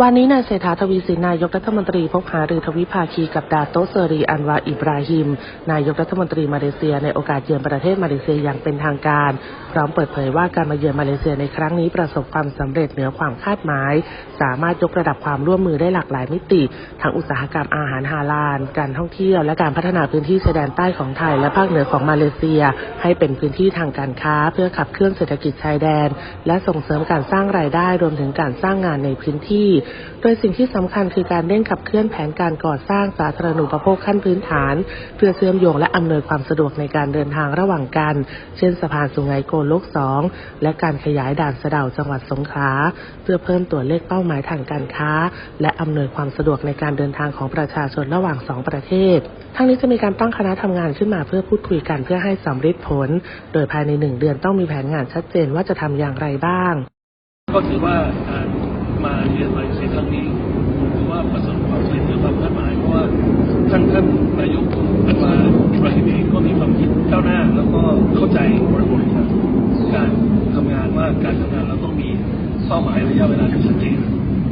วันนี้นายเศรษฐาทวีสินนายกรัฐมนตรีพบหารือทวิภาคีกับดาโตเซรีอันวาอิบราฮิม นายกรัฐมนตรีมาเลเซียในโอกาสเยือนประเทศมาเลเซียอย่างเป็นทางการ พร้อมเปิดเผยว่าการมาเยือนมาเลเซียในครั้งนี้ประสบความสำเร็จเหนือความคาดหมาย สามารถยกระดับความร่วมมือได้หลากหลายมิติ ทั้งอุตสาหกรรมอาหารฮาลาล การท่องเที่ยว และการพัฒนาพื้นที่ชายแดนใต้ของไทยและภาคเหนือของมาเลเซีย ให้เป็นพื้นที่ทางการค้า เพื่อขับเคลื่อนเศรษฐกิจชายแดน และส่งเสริมการสร้างรายได้รวมถึงการสร้างงานในพื้นที่โดยสิ่งที่สำคัญคือการเร่งขับเคลื่อนแผนการก่อสร้างสาธารณูปโภคขั้นพื้นฐาน เพื่อเชื่อมโยงและอำนวยความสะดวกในการเดินทางระหว่างกัน เช่นสะพานสุไหงโกลกสองและการขยายด่านสะเดาจังหวัดสงขลาเพื่อเพิ่มตัวเลขเป้าหมายทางการค้า และอำนวยความสะดวกในการเดินทางของประชาชนระหว่างสองประเทศทั้งนี้จะมีการตั้งคณะทำงานขึ้นมาเพื่อพูดคุยกันเพื่อให้สำเร็จผล โดยภายในหนึ่งเดือนต้องมีแผนงานชัดเจนว่าจะทำอย่างไรบ้าง ก็ถือว่า มาเยือนมาเลเซียครั้งนี้ถือว่าประสบความสำเร็จหนือความคาดหมายเพราะว่าท่านท่านนายกอันวาอิบราฮิมเองก็มีความคิดก้าวหน้า แล้วก็เข้าใจบริบทของการทำงานว่าการทำงานเราต้องมีเป้าหมายระยะเวลาที่ชัดเจน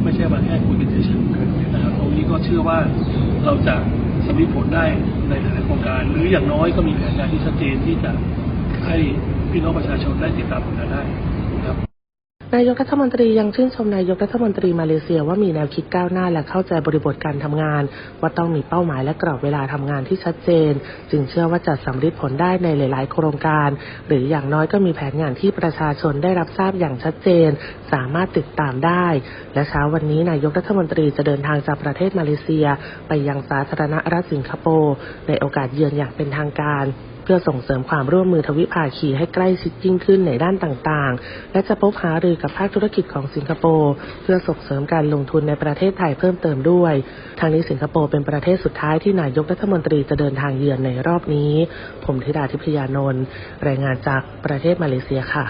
ไม่ใช่มาแค่คุยกันเฉยๆนะครับตรงนี้ก็เชื่อว่าเราจะสำเร็จผลได้ในหลายโครงการ หรืออย่างน้อยก็มีแผนงานที่ชัดเจนที่จะให้พี่น้องประชาชนได้ติดตามผลงานได้ นายกรัฐมนตรียังชื่นชมนายกรัฐมนตรีมาเลเซียว่ามีแนวคิดก้าวหน้าและเข้าใจบริบทการทำงาน ว่าต้องมีเป้าหมายและกรอบเวลาทำงานที่ชัดเจน จึงเชื่อว่าจะสำเร็จผลได้ในหลาย ๆ โครงการ หรืออย่างน้อยก็มีแผนงานที่ประชาชนได้รับทราบอย่างชัดเจน สามารถติดตามได้ และเช้าวันนี้นายกรัฐมนตรีจะเดินทางจากประเทศมาเลเซีย ไปยังสาธารณรัฐสิงคโปร์ในโอกาสเยือนอย่างเป็นทางการ พื่อส่งเสริมความร่วมมือทวิภาคีให้ใกล้ชิดยิ่งขึ้นในด้านต่างๆ และจะพบหารือกับภาคธุรกิจของสิงคโปร์เพื่อส่งเสริมการลงทุนในประเทศไทยเพิ่มเติมด้วย ทางนี้สิงคโปร์เป็นประเทศสุดท้ายที่นายกรัฐมนตรีจะเดินทางเยือนในรอบนี้ ผมธิดาทิพยานนท์รายงานจากประเทศมาเลเซียค่ะ